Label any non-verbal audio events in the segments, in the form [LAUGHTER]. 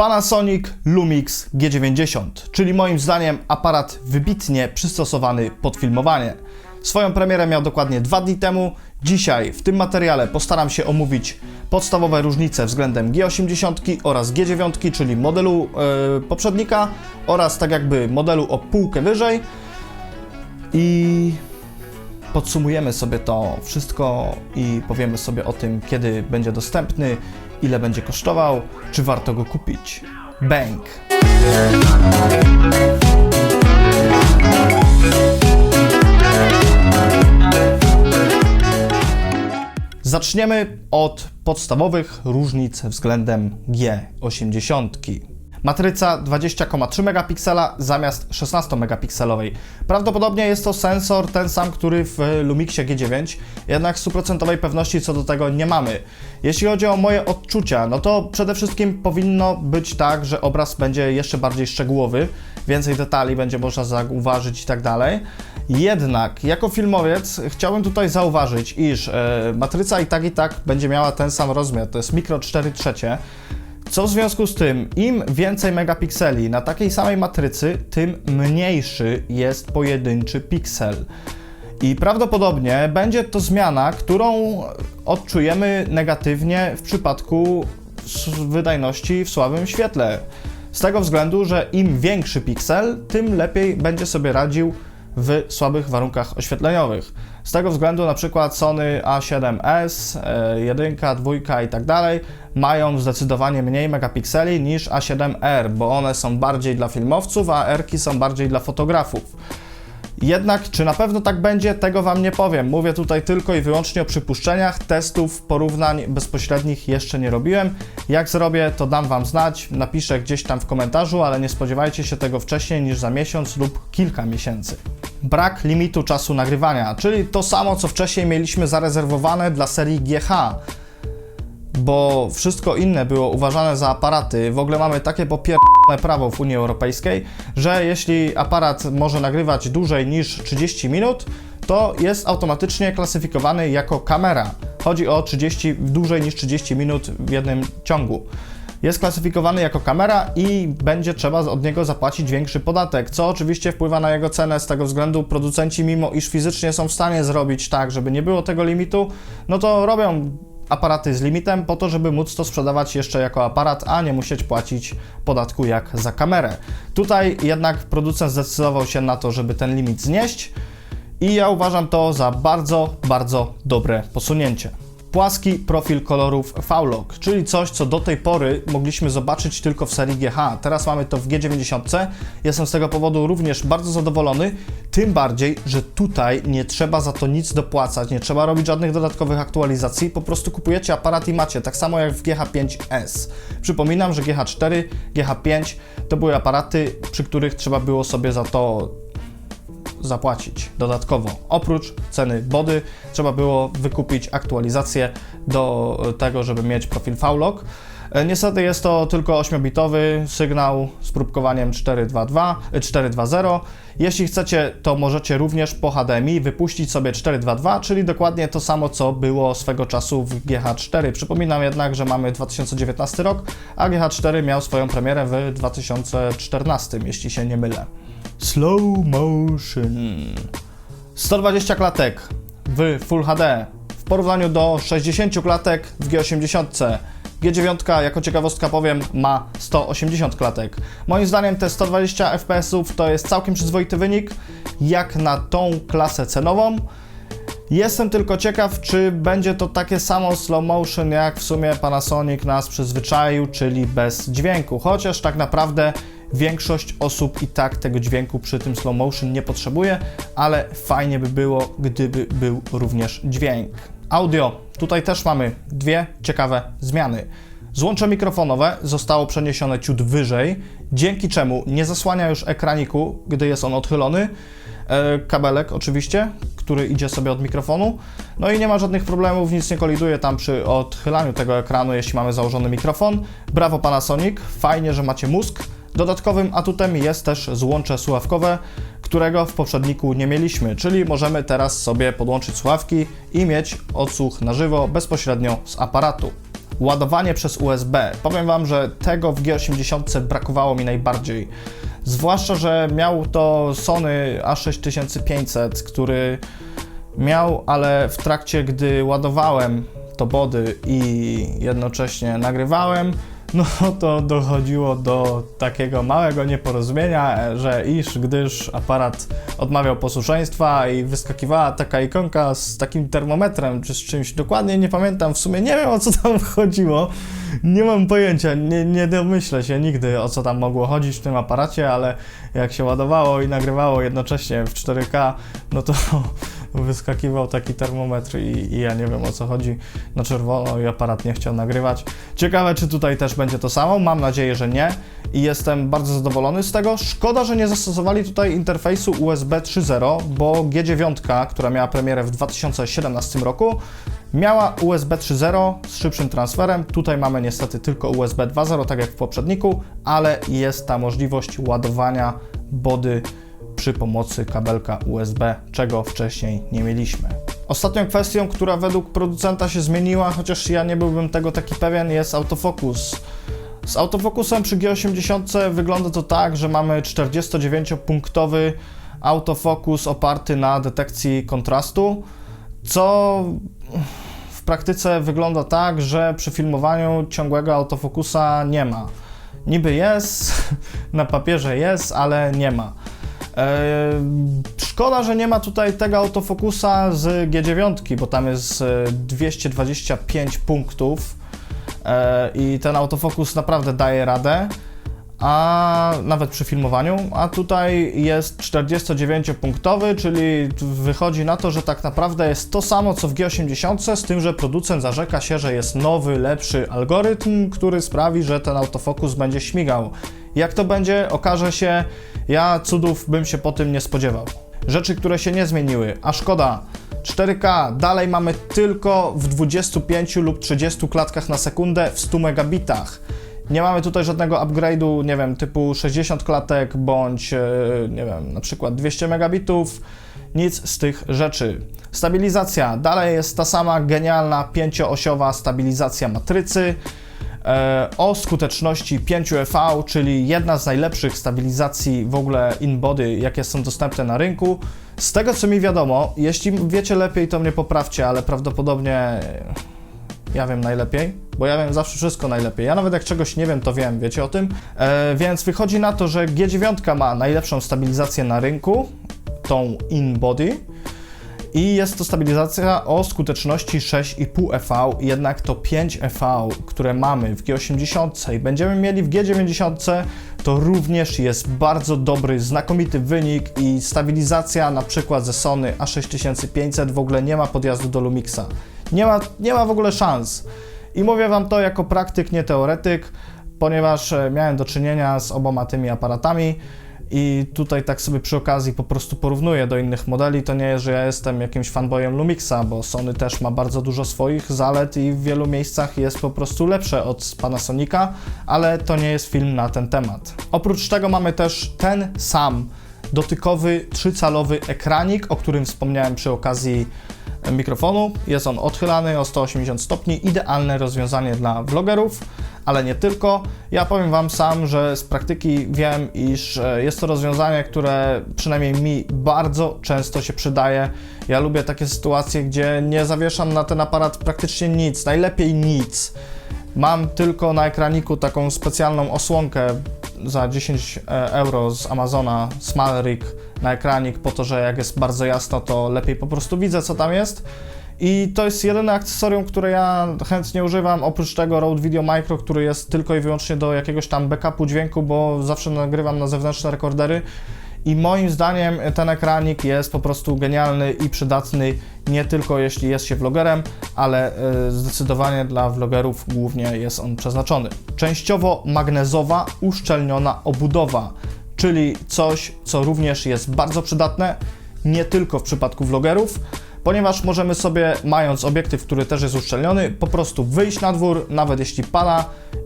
Panasonic Lumix G90, czyli moim zdaniem aparat wybitnie przystosowany pod filmowanie. Swoją premierę miał dokładnie dwa dni temu. Dzisiaj w tym materiale postaram się omówić podstawowe różnice względem G80 oraz G9, czyli modelu e, poprzednika oraz tak jakby modelu o półkę wyżej. I podsumujemy sobie to wszystko i powiemy sobie o tym, kiedy będzie dostępny, ile będzie kosztował, czy warto go kupić. Bang! Zaczniemy od podstawowych różnic względem G80. Matryca 20,3 megapiksela zamiast 16 megapikselowej. Prawdopodobnie jest to sensor ten sam, który w Lumixie G9, jednak stuprocentowej pewności co do tego nie mamy. Jeśli chodzi o moje odczucia, no to przede wszystkim powinno być tak, że obraz będzie jeszcze bardziej szczegółowy, więcej detali będzie można zauważyć i tak dalej. Jednak jako filmowiec chciałbym tutaj zauważyć, iż e, matryca i tak i tak będzie miała ten sam rozmiar, to jest mikro 4 trzecie. Co w związku z tym, im więcej megapikseli na takiej samej matrycy, tym mniejszy jest pojedynczy piksel. I prawdopodobnie będzie to zmiana, którą odczujemy negatywnie w przypadku wydajności w słabym świetle. Z tego względu, że im większy piksel, tym lepiej będzie sobie radził w słabych warunkach oświetleniowych. Z tego względu na przykład Sony A7S, e, 1, 2 i tak dalej mają zdecydowanie mniej megapikseli niż A7R, bo one są bardziej dla filmowców, a R-ki są bardziej dla fotografów. Jednak, czy na pewno tak będzie, tego Wam nie powiem. Mówię tutaj tylko i wyłącznie o przypuszczeniach, testów, porównań bezpośrednich jeszcze nie robiłem. Jak zrobię, to dam Wam znać, napiszę gdzieś tam w komentarzu, ale nie spodziewajcie się tego wcześniej niż za miesiąc lub kilka miesięcy. Brak limitu czasu nagrywania, czyli to samo, co wcześniej mieliśmy zarezerwowane dla serii GH bo wszystko inne było uważane za aparaty. W ogóle mamy takie prawo w Unii Europejskiej, że jeśli aparat może nagrywać dłużej niż 30 minut, to jest automatycznie klasyfikowany jako kamera. Chodzi o 30, dłużej niż 30 minut w jednym ciągu. Jest klasyfikowany jako kamera i będzie trzeba od niego zapłacić większy podatek, co oczywiście wpływa na jego cenę. Z tego względu producenci, mimo iż fizycznie są w stanie zrobić tak, żeby nie było tego limitu, no to robią aparaty z limitem po to, żeby móc to sprzedawać jeszcze jako aparat, a nie musieć płacić podatku jak za kamerę. Tutaj jednak producent zdecydował się na to, żeby ten limit znieść i ja uważam to za bardzo, bardzo dobre posunięcie. Płaski profil kolorów V-Log, czyli coś, co do tej pory mogliśmy zobaczyć tylko w serii GH. Teraz mamy to w G90. Jestem z tego powodu również bardzo zadowolony, tym bardziej, że tutaj nie trzeba za to nic dopłacać, nie trzeba robić żadnych dodatkowych aktualizacji, po prostu kupujecie aparat i macie, tak samo jak w GH5S. Przypominam, że GH4, GH5 to były aparaty, przy których trzeba było sobie za to zapłacić dodatkowo. Oprócz ceny body trzeba było wykupić aktualizację do tego, żeby mieć profil V-Log. E, Niestety jest to tylko 8-bitowy sygnał z próbkowaniem 4.2.2, e, 4.2.0. Jeśli chcecie, to możecie również po HDMI wypuścić sobie 4.2.2, czyli dokładnie to samo, co było swego czasu w GH4. Przypominam jednak, że mamy 2019 rok, a GH4 miał swoją premierę w 2014, jeśli się nie mylę. Slow motion. 120 klatek w Full HD w porównaniu do 60 klatek w G80. G9, jako ciekawostka powiem, ma 180 klatek. Moim zdaniem te 120 fps to jest całkiem przyzwoity wynik, jak na tą klasę cenową. Jestem tylko ciekaw, czy będzie to takie samo slow motion, jak w sumie Panasonic nas przyzwyczaił, czyli bez dźwięku. Chociaż tak naprawdę większość osób i tak tego dźwięku przy tym slow motion nie potrzebuje, ale fajnie by było, gdyby był również dźwięk. Audio. Tutaj też mamy dwie ciekawe zmiany. Złącze mikrofonowe zostało przeniesione ciut wyżej, dzięki czemu nie zasłania już ekraniku, gdy jest on odchylony. E, kabelek oczywiście, który idzie sobie od mikrofonu. No i nie ma żadnych problemów, nic nie koliduje tam przy odchylaniu tego ekranu, jeśli mamy założony mikrofon. Brawo Panasonic, fajnie, że macie mózg. Dodatkowym atutem jest też złącze słuchawkowe, którego w poprzedniku nie mieliśmy, czyli możemy teraz sobie podłączyć słuchawki i mieć odsłuch na żywo bezpośrednio z aparatu. ładowanie przez USB. Powiem Wam, że tego w G80 brakowało mi najbardziej. Zwłaszcza, że miał to Sony A6500, który miał, ale w trakcie, gdy ładowałem to body i jednocześnie nagrywałem, no to dochodziło do takiego małego nieporozumienia, że iż gdyż aparat odmawiał posłuszeństwa i wyskakiwała taka ikonka z takim termometrem czy z czymś, dokładnie nie pamiętam, w sumie nie wiem o co tam [LAUGHS] chodziło, nie mam pojęcia, nie, nie domyślę się nigdy o co tam mogło chodzić w tym aparacie, ale jak się ładowało i nagrywało jednocześnie w 4K, no to wyskakiwał taki termometr i, i ja nie wiem o co chodzi na czerwono i aparat nie chciał nagrywać. Ciekawe, czy tutaj też będzie to samo. Mam nadzieję, że nie i jestem bardzo zadowolony z tego. Szkoda, że nie zastosowali tutaj interfejsu USB 3.0, bo G9, która miała premierę w 2017 roku, miała USB 3.0 z szybszym transferem. Tutaj mamy niestety tylko USB 2.0, tak jak w poprzedniku, ale jest ta możliwość ładowania body przy pomocy kabelka USB, czego wcześniej nie mieliśmy. Ostatnią kwestią, która według producenta się zmieniła, chociaż ja nie byłbym tego taki pewien, jest autofokus. Z autofokusem przy G80 wygląda to tak, że mamy 49-punktowy autofokus oparty na detekcji kontrastu, co w praktyce wygląda tak, że przy filmowaniu ciągłego autofokusa nie ma. Niby jest, [LAUGHS] na papierze jest, ale nie ma. Szkoda, że nie ma tutaj tego autofokusa z G9, bo tam jest e, 225 punktów eee, i ten autofokus naprawdę daje radę, a nawet przy filmowaniu, a tutaj jest 49-punktowy, czyli wychodzi na to, że tak naprawdę jest to samo co w G80, z tym, że producent zarzeka się, że jest nowy, lepszy algorytm, który sprawi, że ten autofokus będzie śmigał. Jak to będzie, okaże się. Ja cudów bym się po tym nie spodziewał. Rzeczy, które się nie zmieniły, a szkoda. 4K dalej mamy tylko w 25 lub 30 klatkach na sekundę w 100 megabitach. Nie mamy tutaj żadnego upgrade'u, nie wiem, typu 60 klatek bądź, e, nie wiem, na przykład 200 megabitów. Nic z tych rzeczy. Stabilizacja dalej jest ta sama genialna pięcioosiowa stabilizacja matrycy o skuteczności 5EV, czyli jedna z najlepszych stabilizacji w ogóle in-body, jakie są dostępne na rynku. Z tego co mi wiadomo, jeśli wiecie lepiej, to mnie poprawcie, ale prawdopodobnie ja wiem najlepiej, bo ja wiem zawsze wszystko najlepiej. Ja nawet jak czegoś nie wiem, to wiem, wiecie o tym? E, więc wychodzi na to, że G9 ma najlepszą stabilizację na rynku, tą in-body. I jest to stabilizacja o skuteczności 6,5 EV, jednak to 5 EV, które mamy w G80 i będziemy mieli w G90, to również jest bardzo dobry, znakomity wynik i stabilizacja na przykład ze Sony A6500 w ogóle nie ma podjazdu do Lumixa. Nie ma, nie ma w ogóle szans. I mówię Wam to jako praktyk, nie teoretyk, ponieważ e, miałem do czynienia z oboma tymi aparatami i tutaj tak sobie przy okazji po prostu porównuję do innych modeli. To nie jest, że ja jestem jakimś fanboyem Lumixa, bo Sony też ma bardzo dużo swoich zalet i w wielu miejscach jest po prostu lepsze od Panasonica, ale to nie jest film na ten temat. Oprócz tego mamy też ten sam dotykowy trzycalowy ekranik, o którym wspomniałem przy okazji mikrofonu. Jest on odchylany o 180 stopni, idealne rozwiązanie dla vlogerów, ale nie tylko. Ja powiem Wam sam, że z praktyki wiem, iż e, jest to rozwiązanie, które przynajmniej mi bardzo często się przydaje. Ja lubię takie sytuacje, gdzie nie zawieszam na ten aparat praktycznie nic, najlepiej nic. Mam tylko na ekraniku taką specjalną osłonkę za 10 e, euro z Amazona Small Rig na ekranik po to, że jak jest bardzo jasno, to lepiej po prostu widzę, co tam jest. I to jest jedyne akcesorium, które ja chętnie używam, oprócz tego Rode Video Micro, który jest tylko i wyłącznie do jakiegoś tam backupu dźwięku, bo zawsze nagrywam na zewnętrzne rekordery. I moim zdaniem ten ekranik jest po prostu genialny i przydatny nie tylko jeśli jest się vlogerem, ale y, zdecydowanie dla vlogerów głównie jest on przeznaczony. Częściowo magnezowa, uszczelniona obudowa, czyli coś, co również jest bardzo przydatne, nie tylko w przypadku vlogerów, ponieważ możemy sobie, mając obiektyw, który też jest uszczelniony, po prostu wyjść na dwór, nawet jeśli pada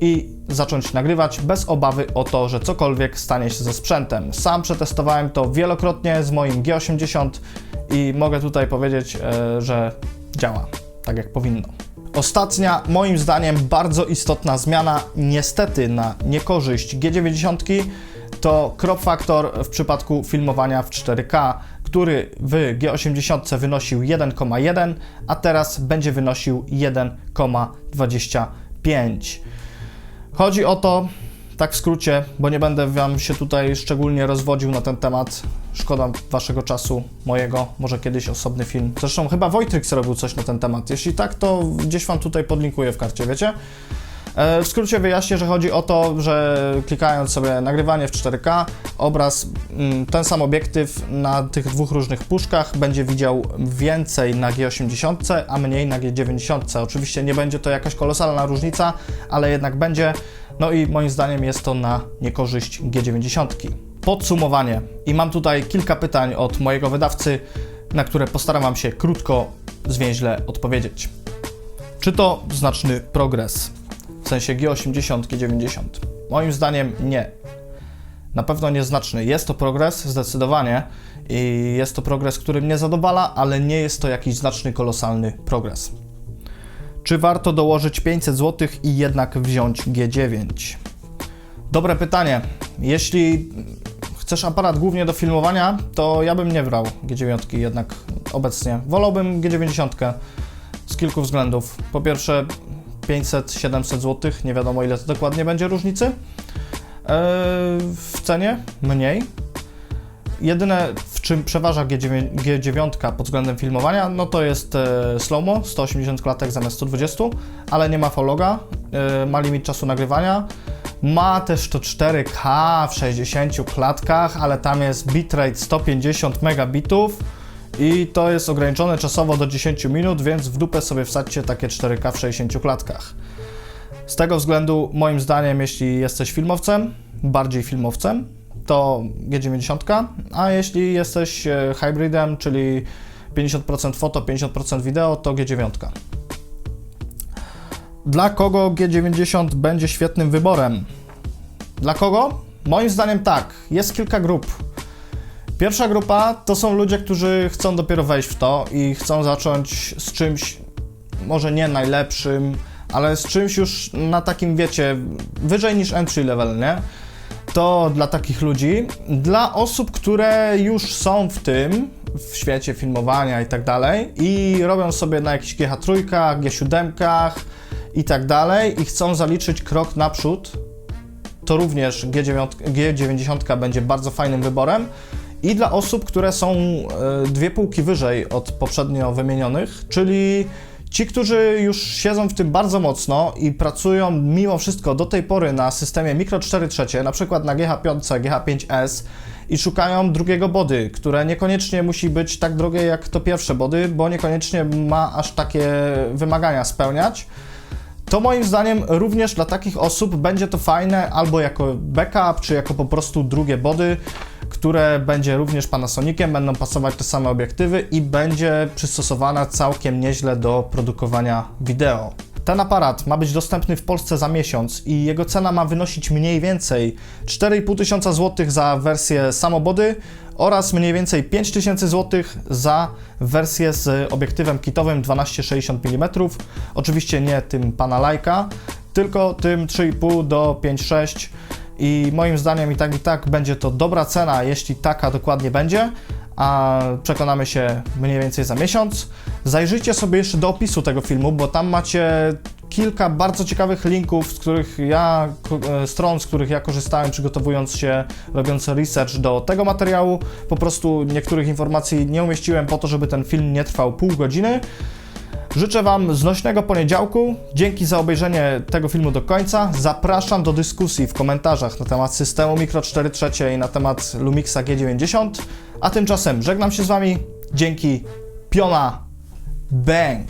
i zacząć nagrywać bez obawy o to, że cokolwiek stanie się ze sprzętem. Sam przetestowałem to wielokrotnie z moim G80 i mogę tutaj powiedzieć, e, że działa tak jak powinno. Ostatnia, moim zdaniem, bardzo istotna zmiana, niestety na niekorzyść G90, to crop factor w przypadku filmowania w 4K, który w G80 wynosił 1,1, a teraz będzie wynosił 1,25. Chodzi o to, tak w skrócie, bo nie będę Wam się tutaj szczególnie rozwodził na ten temat. Szkoda Waszego czasu, mojego, może kiedyś osobny film. Zresztą chyba Wojtryk zrobił coś na ten temat. Jeśli tak, to gdzieś Wam tutaj podlinkuję w karcie, wiecie? E, W skrócie wyjaśnię, że chodzi o to, że klikając sobie nagrywanie w 4K, obraz, mm, ten sam obiektyw na tych dwóch różnych puszkach będzie widział więcej na G80, a mniej na G90. Oczywiście nie będzie to jakaś kolosalna różnica, ale jednak będzie. No i moim zdaniem jest to na niekorzyść G90. Podsumowanie. I mam tutaj kilka pytań od mojego wydawcy, na które postaram się krótko, zwięźle odpowiedzieć. Czy to znaczny progres? W sensie G80, G90? Moim zdaniem nie. Na pewno nieznaczny. Jest to progres, zdecydowanie. I jest to progres, który mnie zadowala, ale nie jest to jakiś znaczny, kolosalny progres. Czy warto dołożyć 500 zł i jednak wziąć G9? Dobre pytanie. Jeśli chcesz aparat głównie do filmowania, to ja bym nie brał G9 jednak obecnie. Wolałbym G90 z kilku względów. Po pierwsze 500-700 zł, nie wiadomo ile to dokładnie będzie różnicy. Eee, w cenie mniej. Jedyne, w czym przeważa G9, G9 pod względem filmowania, no to jest e, slow-mo, 180 klatek zamiast 120, ale nie ma fologa, e, ma limit czasu nagrywania. Ma też to 4K w 60 klatkach, ale tam jest bitrate 150 megabitów i to jest ograniczone czasowo do 10 minut, więc w dupę sobie wsadźcie takie 4K w 60 klatkach. Z tego względu, moim zdaniem, jeśli jesteś filmowcem, bardziej filmowcem, to G90, a jeśli jesteś e, hybridem, czyli 50% foto, 50% wideo, to G9. Dla kogo G90 będzie świetnym wyborem? Dla kogo? Moim zdaniem tak, jest kilka grup. Pierwsza grupa to są ludzie, którzy chcą dopiero wejść w to i chcą zacząć z czymś, może nie najlepszym, ale z czymś już na takim, wiecie, wyżej niż entry level, nie? To dla takich ludzi. Dla osób, które już są w tym, w świecie filmowania i tak dalej i robią sobie na jakichś GH3, G7 i tak dalej i chcą zaliczyć krok naprzód, to również G9, G90 będzie bardzo fajnym wyborem. I dla osób, które są e, dwie półki wyżej od poprzednio wymienionych, czyli ci, którzy już siedzą w tym bardzo mocno i pracują mimo wszystko do tej pory na systemie Micro 4 trzecie, na przykład na GH5, GH5S i szukają drugiego body, które niekoniecznie musi być tak drogie jak to pierwsze body, bo niekoniecznie ma aż takie wymagania spełniać. To moim zdaniem również dla takich osób będzie to fajne albo jako backup, czy jako po prostu drugie body, które będzie również Panasoniciem, będą pasować te same obiektywy i będzie przystosowana całkiem nieźle do produkowania wideo. Ten aparat ma być dostępny w Polsce za miesiąc i jego cena ma wynosić mniej więcej 4,5 tysiąca złotych za wersję samobody oraz mniej więcej 5 tysięcy złotych za wersję z obiektywem kitowym 12-60 mm. Oczywiście nie tym pana Leica, tylko tym 3,5 do 5,6 i moim zdaniem i tak i tak będzie to dobra cena, jeśli taka dokładnie będzie, a przekonamy się mniej więcej za miesiąc. Zajrzyjcie sobie jeszcze do opisu tego filmu, bo tam macie kilka bardzo ciekawych linków, z których ja, e, stron, z których ja korzystałem przygotowując się, robiąc research do tego materiału. Po prostu niektórych informacji nie umieściłem po to, żeby ten film nie trwał pół godziny. Życzę Wam znośnego poniedziałku. Dzięki za obejrzenie tego filmu do końca. Zapraszam do dyskusji w komentarzach na temat systemu Micro 4 trzecie i na temat Lumixa G90. A tymczasem żegnam się z Wami. Dzięki. Piona. Bang.